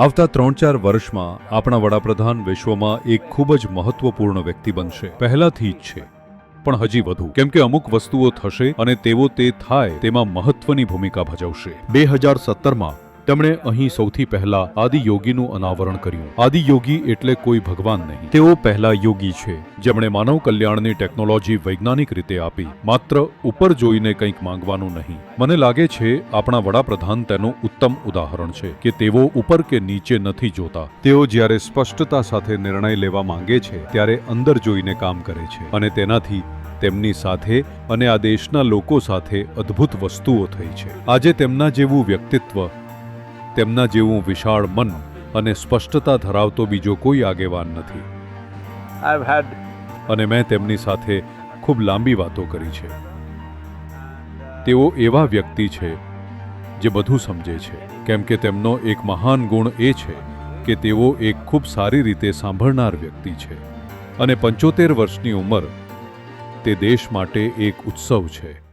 આવતા ત્રણ ચાર વર્ષમાં આપણા વડાપ્રધાન વિશ્વમાં એક ખૂબ જ મહત્વપૂર્ણ વ્યક્તિ બનશે. પહેલાથી જ છે. પણ હજી વધુ. કેમ કે અમુક વસ્તુઓ થશે અને તેવો તે થાય તેમાં મહત્વની ભૂમિકા ભજવશે. બે હજાર સત્તરમાં તેમણે અહીં સૌથી પહેલા આદિયોગીનું અનાવરણ કર્યું. આદિયોગી એટલે કોઈ ભગવાન નહીં. તેઓ પહેલા યોગી છે, જેમણે માનવ કલ્યાણની ટેકનોલોજી વૈજ્ઞાનિક રીતે આપી. માત્ર ઉપર જોઈને કંઈક માંગવાનું નહીં. મને લાગે છે, આપણા વડાપ્રધાન તેનું ઉત્તમ ઉદાહરણ છે, કે તેઓ ઉપર કે નીચે નથી જોતા. તેઓ જ્યારે સ્પષ્ટતા સાથે નિર્ણય લેવા માંગે છે, ત્યારે અંદર જોઈને કામ કરે છે. અને તેનાથી તેમની સાથે અને આ દેશના લોકો સાથે અદ્ભુત વસ્તુઓ થઈ છે. આજે તેમના જેવું વ્યક્તિત્વ તેમના જેવું વિશાળ મન અને સ્પષ્ટતા ધરાવતો બીજો કોઈ આગેવાન નથી. I've had અને મેં તેમની સાથે ખૂબ લાંબી વાતો કરી છે. તેઓ એવા વ્યક્તિ છે જે બધું સમજે છે કેમ કે તેમનો એક મહાન ગુણ એ છે કે તેઓ એક ખૂબ સારી રીતે સાંભળનાર વ્યક્તિ છે. અને પંચોતેર વર્ષની ઉંમર તે દેશ માટે એક ઉત્સવ છે.